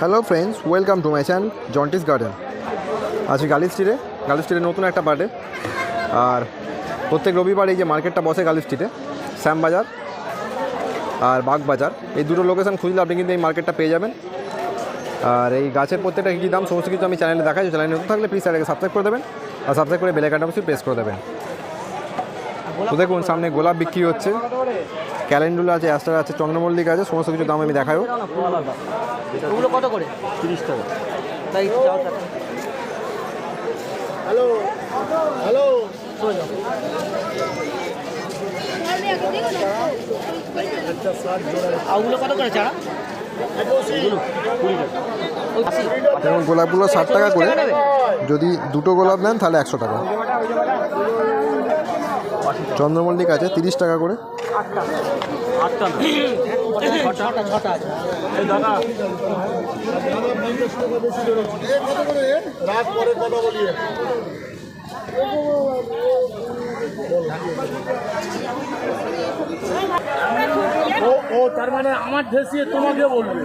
Hello friends welcome to my channel জন্টিস garden আজকে গালি স্ট্রিটে গালি স্ট্রিটে নতুন একটা পার্টে আর প্রত্যেক রবিবার এই যে মার্কেটটা বসে গালি স্ট্রিটে শ্যামবাজার আর বাগবাজার, এই দুটো লোকেশন খুঁজলে আপনি কিন্তু এই মার্কেটটা পেয়ে যাবেন। আর এই গাছের প্রত্যেকটা কী দাম, সমস্ত কিছু আমি চ্যানেলে দেখাই। চ্যানেলে নতুন থাকলে প্লিজ চ্যানেলকে সাবস্ক্রাইব করে দেবেন। আর সাবস্ক্রাইব করে বেলাইকানটা অবশ্যই প্রেস করে দেবেন। তো দেখুন, সামনে গোলাপ বিক্রি হচ্ছে। ক্যালেন্ডুলা আছে, অ্যাস্টার আছে, চন্দ্রমল্লিকা আছে, সমস্ত কিছু দাম আমি দেখাবো। ওগুলো কত করে? তিরিশ টাকা। তাই যাও টাকা। Hello hello. ওগুলো কত করে চারা? যেমন গোলাপগুলো ষাট টাকা করে। যদি দুটো গোলাপ নেন তাহলে একশো টাকা। চন্দ্রমল্লিক আছে তিরিশ টাকা করে। বলি ও ও, তার মানে আমার ঠেসিয়ে তোমাকে বলবে।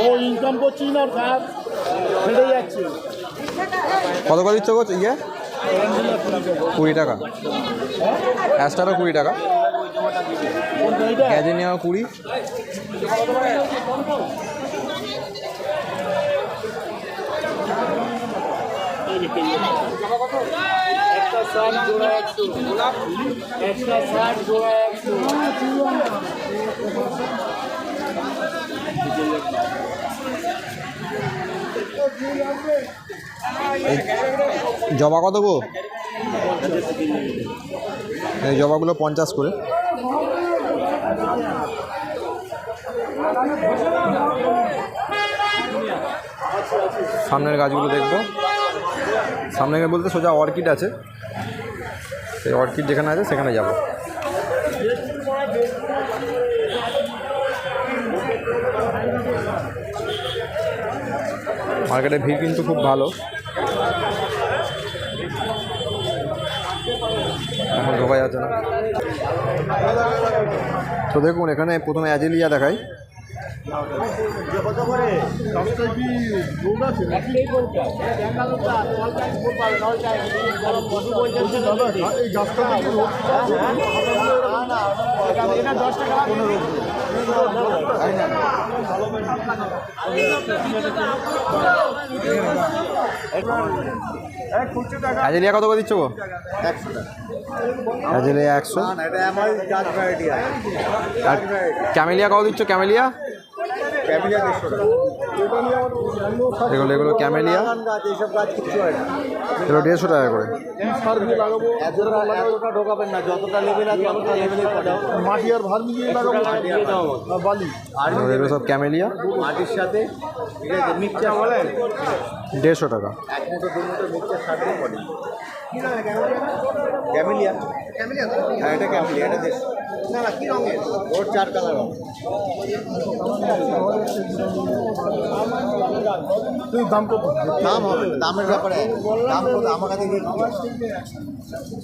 ও ইনকাম করছি না কাজ ফেটে যাচ্ছে। কত করে দিচ্ছ ইয়ে? কুড়ি টাকা। অ্যাস্টারও কুড়ি টাকা। এইটা গ্যাজেনিয়া কুড়ি। জবা কত গো? এই জবাগুলো পঞ্চাশ করে। সামনের গাছগুলো দেখব। সামনে বলতে সোজা অর্কিড আছে। সেই অর্কিড যেখানে আছে সেখানে যাব। মার্কেটে ভিড় কিন্তু খুব ভালো। এখন ঢোকা যাচ্ছে না। তো দেখুন এখানে প্রথমে অ্যাজেলিয়া অ্যাজেলিয়া কত করে দিচ্ছ গো? একশো। ভ্যারাইটি আছে আর ক্যামেলিয়া কত দিচ্ছ ক্যামেলিয়া? এগুলো এগুলো ক্যামেলিয়া। এইসব গাছ কিচ্ছু হয় না। এগুলো দেড়শো টাকা করে। এতটা এতটা ঢোকাবেন না যতটা লেভেল আছে ততটা লেভেলে মাটি আর ভার লাগাবো বালি আর আর এগুলো সব ক্যামেলিয়া মাটির সাথে ঠিক আছে মিক্সচার বলেন দেড়শো টাকা। ক্যামেলিয়া। হ্যাঁ এটা ক্যামেলিয়া এটা না না কি রঙের ওর চার কালার রঙ তুই দাম কত? দাম হবে না, দামের ব্যাপারে। দাম কত? আমার কাছে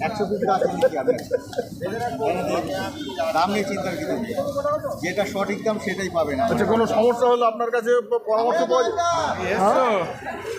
একশো পিস গাছ আমি। দাম নিয়ে চিন্তার কিছু যেটা সঠিক দাম সেটাই পাবেন। আচ্ছা কোনো সমস্যা হলে আপনার কাছে পরামর্শ পাওয়া যায়? আমার কাছে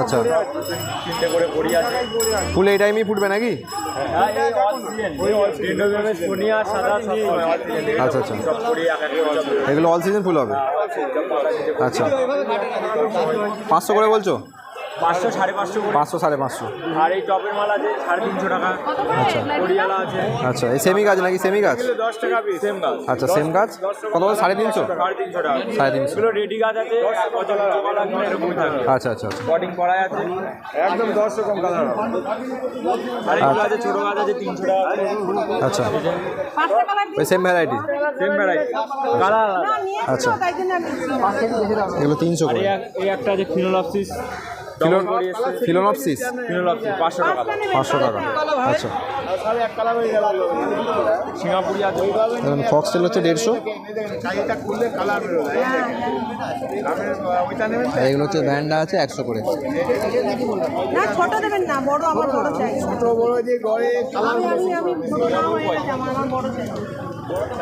আচ্ছা। তিনটে করে বড়ি আছে। ফুল এই টাইমেই ফুটবে নাকি? আচ্ছা আচ্ছা। সব এগুলো অল সিজন ফুল হবে? আচ্ছা। পাঁচশো করে বলছো? পাঁচশো সাড়ে পাঁচশো পাঁচশো সাড়ে পাঁচশো। আর এই টপের মাল আছে সাড়ে তিনশো টাকা। আচ্ছা। বড়িয়ালা আছে। আচ্ছা এই সেমি গাছ নাকি সেমি গাছ? দশ টাকা পিস সেম গাছ। আচ্ছা সেম গাছ? কত বলে সাড়ে তিনশো? সাড়ে তিনশো টাকা। সাড়ে তিনশো। এগুলো রেডি গাছ আছে। থাকে আচ্ছা আচ্ছা আচ্ছা। আছে। একদম দশ রকম কালার আর এগুলো আছে ছোটো গাছ আছে তিনশো টাকা আচ্ছা। ওই same variety same variety colour আচ্ছা। এগুলো তিনশো এই একটা আছে ফিনোলপসিস ফিলোন ফিলোনপসিস? ফিনোলপসিস পাঁচশো টাকা। পাঁচশো টাকা। আচ্ছা সিঙ্গাপুরি আছে দেখুন ফক্স টেল হচ্ছে দেড়শো। আর এগুলো হচ্ছে ভ্যান্ডা আছে একশো করে। না ছোট দেবেন না বড় আমার বড় চাই। ছোট বড় যে গড়ে আমি আমি আমি আমার বড় চাই।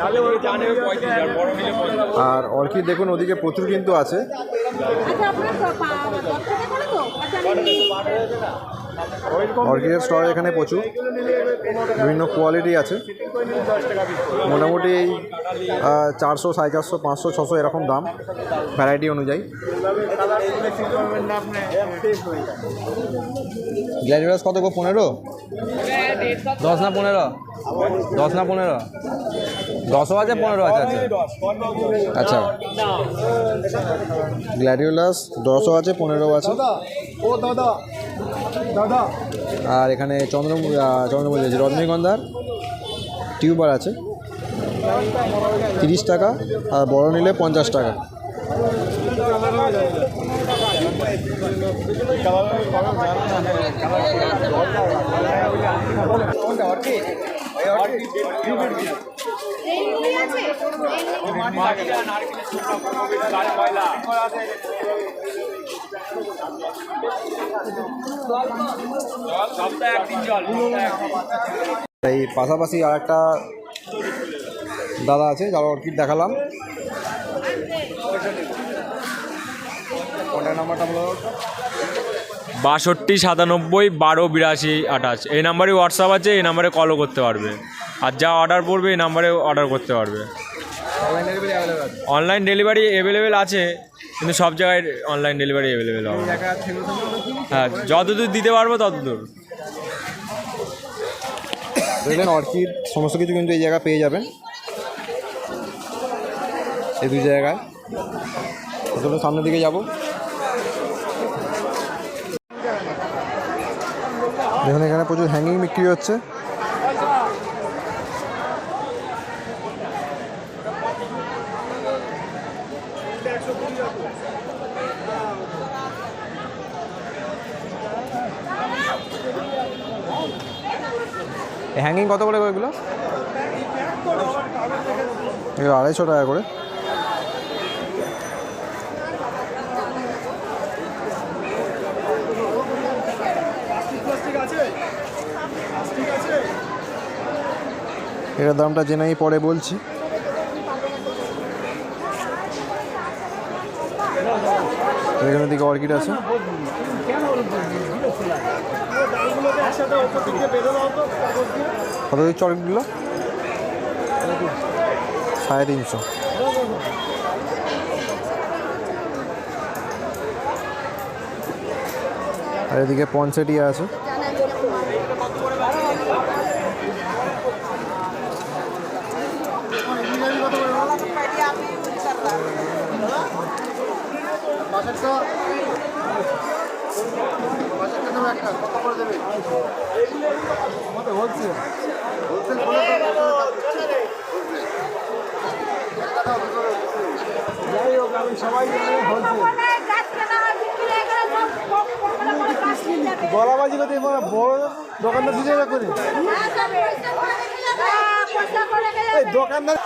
আর বড় নিলে পঁয়ত্রিশ আর অর্কিড দেখুন ওদিকে প্রচুর কিন্তু আছে। আচ্ছা আপনার অর্কিডের স্টল এখানে প্রচুর। বিভিন্ন কোয়ালিটি আছে। মোটামুটি এই চারশো সাড়ে চারশো পাঁচশো ছশো এরকম দাম ভ্যারাইটি অনুযায়ী। গ্ল্যাডিওলাস কত গো? পনেরো? দশ না পনেরো? দশ না পনেরো? দশও আছে পনেরো আছে। আচ্ছা। আচ্ছা গ্ল্যাডিওলাস দশও আছে পনেরো আছে। ও দাদা দাদা। আর এখানে চন্দ্র চন্দ্রমল্লি আছে রজনীগন্ধার। টিউবার আছে। তিরিশ টাকা আর বড় নিলে পঞ্চাশ টাকা। সপ্তাহে এই পাশাপাশি আর একটা দাদা আছে যারা অর্কিড দেখালাম। কন্ট্যাক্ট নাম্বারটা বলো। বাষট্টি সাতানব্বই বারো বিরাশি আঠাশ। এই নাম্বারে হোয়াটসঅ্যাপ আছে এই নাম্বারে কলও করতে পারবে। আর যা অর্ডার পড়বে এই নাম্বারে অর্ডার করতে পারবে। অনলাইন ডেলিভারি অ্যাভেলেবল আছে? কিন্তু সব জায়গায় অনলাইন ডেলিভারি অ্যাভেলেবেল হবে হ্যাঁ যতদূর দিতে পারব ততদূর। দেখলেন অর্কিড সমস্ত কিছু কিন্তু এই জায়গায় পেয়ে যাবেন। এই দুই জায়গায়। সামনের দিকে যাব। দেখুন এখানে প্রচুর হ্যাঙ্গিং বিক্রি হচ্ছে। হ্যাঙ্গিং কত করে এগুলো? এগুলো আড়াইশো টাকা করে। এটার দামটা জেনেই পরে বলছি। এখানে দিকে অর্কিড আছে। কত দিচ্ছ অর্কিডগুলো? সাড়ে তিনশো। আর এদিকে পঞ্চেটিয়া আছে গাছ কেনা হয় বিক্রি হয়ে গেলে সব সব পকড়া করে গাছ নিয়ে যাবে গলাবাজি করতে বড় দোকানদার দিতে করে যাবে। করে। এই দোকানদার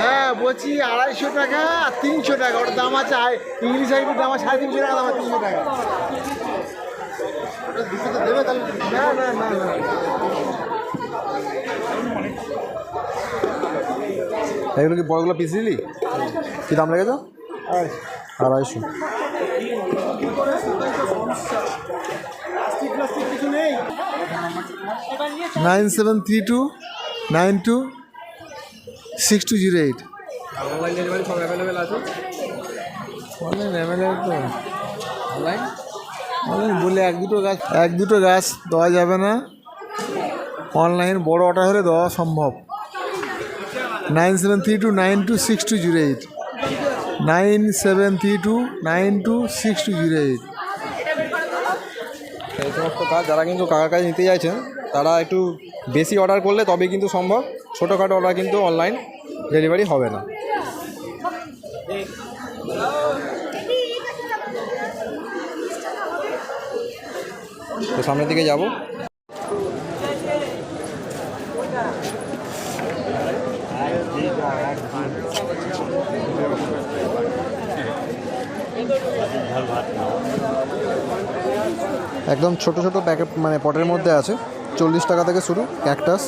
হ্যাঁ বলছি আড়াইশো টাকা আর তিনশো টাকা। ওর দাম আছে ইংলিশ আইডির দাম আছে সাড়ে তিনশো টাকা দাম আছে তিনশো টাকা। না না না না। এগুলো কি বড়গুলো পিস দিলি? কি দাম লেগেছ? আড়াইশো। Nine seven three two nine two six two zero eight. Online delivery সব অ্যাভেলেবেল আছে অনলাইন অ্যাভেলেবল তো। অনলাইন? অনলাইন বলে এক দুটো গাছ। এক দুটো গাছ দেওয়া যাবে না। অনলাইন বড় অর্ডার হলে দেওয়া সম্ভব। Nine seven three two nine two six two zero eight. Nine seven three two nine two six two zero eight. এই সমস্ত কাজ যারা কিন্তু কাকার কাছে নিতে চাইছেন, তারা একটু বেশি অর্ডার করলে তবে কিন্তু সম্ভব। ছোটোখাটো অর্ডার কিন্তু অনলাইন ডেলিভারি হবে না। তো সামনের দিকে যাব। একদম ছোট ছোট প্যাকেট মানে পটের মধ্যে আছে। চল্লিশ টাকা থেকে শুরু ক্যাকটাস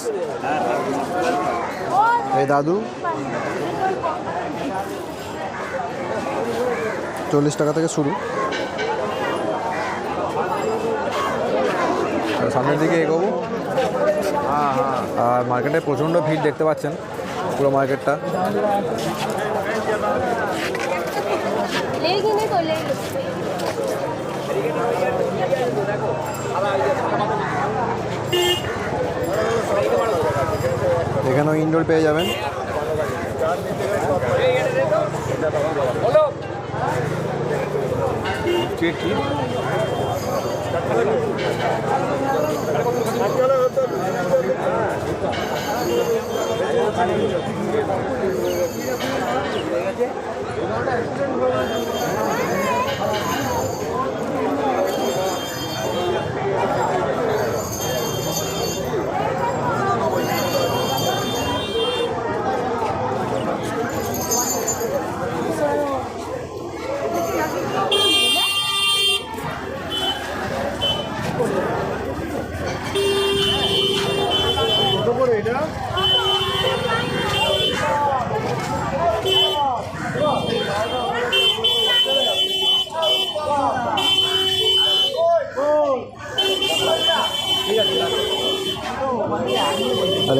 এই দাদু। চল্লিশ টাকা থেকে শুরু। সামনের দিকে এগোবো। আর মার্কেটে প্রচণ্ড ভিড় দেখতে পাচ্ছেন, পুরো মার্কেটটা এখানেও ইনডোর পেয়ে যাবেন। আর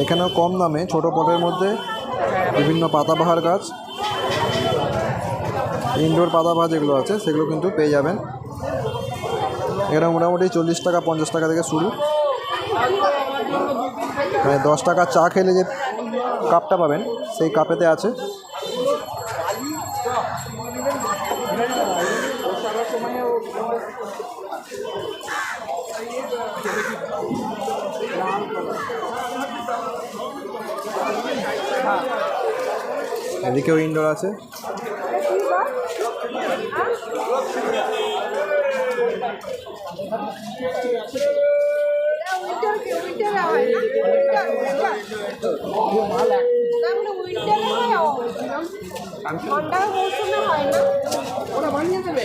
এখানেও কম দামে, ছোট পটের মধ্যে বিভিন্ন পাতাবাহার গাছ। ইনডোর পাতাবাহার যেগুলো আছে, সেগুলো কিন্তু পেয়ে যাবেন। এখানে মোটামুটি চল্লিশ টাকা, পঞ্চাশ টাকা থেকে শুরু। মানে দশ টাকা চা খেলে যে কাপটা পাবেন, সেই কাপেতে আছে। হয়। আছে। ঠান্ডার মৌসুমে হয় না। ওরা বানিয়ে দেবে।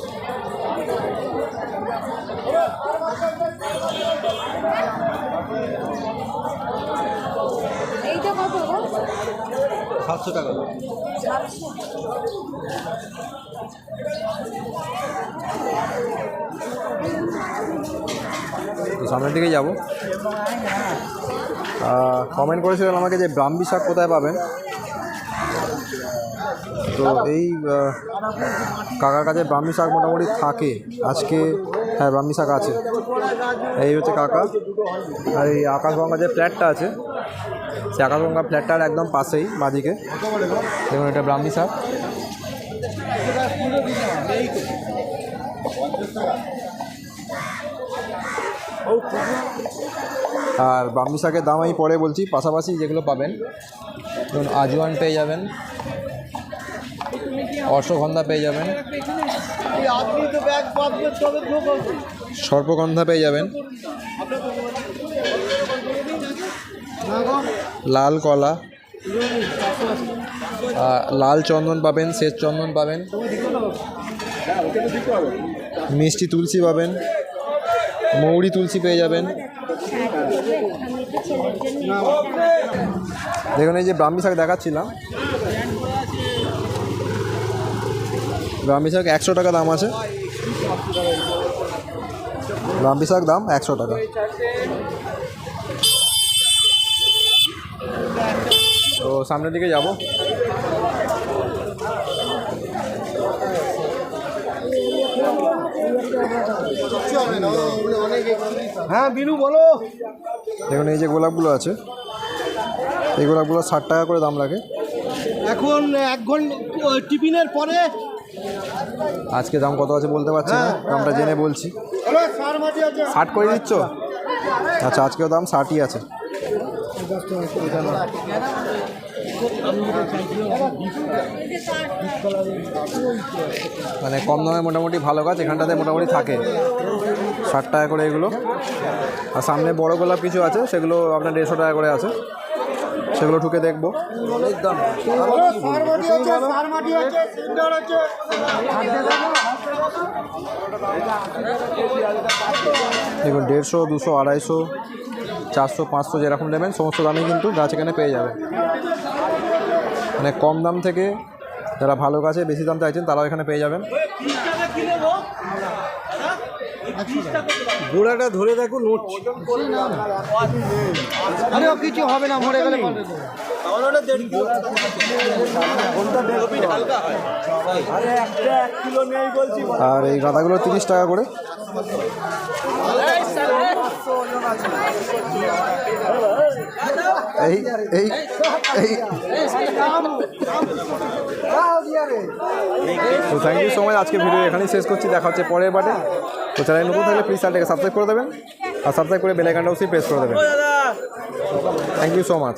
এইটা কত সাতশো টাকা। সামনের দিকে যাব। কমেন্ট করেছিলেন আমাকে যে ব্রাহ্মী শাক কোথায় পাবেন? তো এই কাকার কাছে ব্রাহ্মী শাক মোটামুটি থাকে। আজকে হ্যাঁ ব্রাহ্মী শাক আছে। এই হচ্ছে কাকা। আর এই আকাশগঙ্গা যে ফ্ল্যাটটা আছে সে আকাশগঙ্গা ফ্ল্যাটটার একদম পাশেই, বাদিকে। দেখুন, এটা ব্রাহ্মী শাক আর ব্রাহ্মী শাকের দাম আমি পরে বলছি, পাশাপাশি যেগুলো পাবেন, ধরুন, আজওয়ান পেয়ে যাবেন, অশ্বগন্ধা পেয়ে যাবেন। আপনি তো ব্যাগ তবে সর্পগন্ধা পেয়ে যাবেন। লাল কলা। লাল চন্দন পাবেন, শ্বেত চন্দন পাবেন। মিষ্টি তুলসী পাবেন। মৌরি তুলসী পেয়ে যাবেন। দেখুন, এই যে ব্রাহ্মী শাক দেখাচ্ছিলাম। ব্রাহ্মী শাক একশো টাকা দাম আছে। ব্রাহ্মী শাক দাম একশো টাকা। তো সামনের দিকে যাব। হ্যাঁ বিনু বলো। দেখুন এই যে গোলাপগুলো আছে এই গোলাপগুলো ষাট টাকা করে দাম লাগে। এখন এক ঘণ্টা টিফিনের পরে আজকে দাম কত আছে বলতে পারছি না দামটা জেনে বলছি হ্যালো সার মাটি আছে ষাট করে দিচ্ছ? আচ্ছা আজকেও দাম ষাটই আছে। মানে কম দামে মোটামুটি ভালো গাছ, এখানটাতে মোটামুটি থাকে। ষাট টাকা করে এগুলো। আর সামনে বড় গোলাপ কিছু আছে, সেগুলো আপনার দেড়শো টাকা করে আছে। সেগুলো ঢুকে দেখব। দেখুন, দেড়শো, দুশো, আড়াইশো, চারশো, পাঁচশো যেরকম নেবেন, সমস্ত দামই কিন্তু গাছ এখানে পেয়ে যাবেন মানে কম দাম থেকে যারা ভালো গাছে বেশি দাম চাইছেন, তারাও এখানে পেয়ে যাবেন। গোড়াটা ধরে দেখো নোট। আরে ও কিছু হবে না মরে গেলে আর এই গাঁদাগুলো তিরিশ টাকা করে। তো থ্যাংক ইউ সো মাচ আজকে ভিডিও এখানেই শেষ করছি। দেখা হচ্ছে পরের বারে। তো চ্যানেল নতুন থাকলে প্লিজ চ্যানেলটাকে সাবস্ক্রাইব করে দেবেন। আর সাবস্ক্রাইব করে বেলাইকানটা অবশ্যই প্রেস করে দেবেন। Thank you so much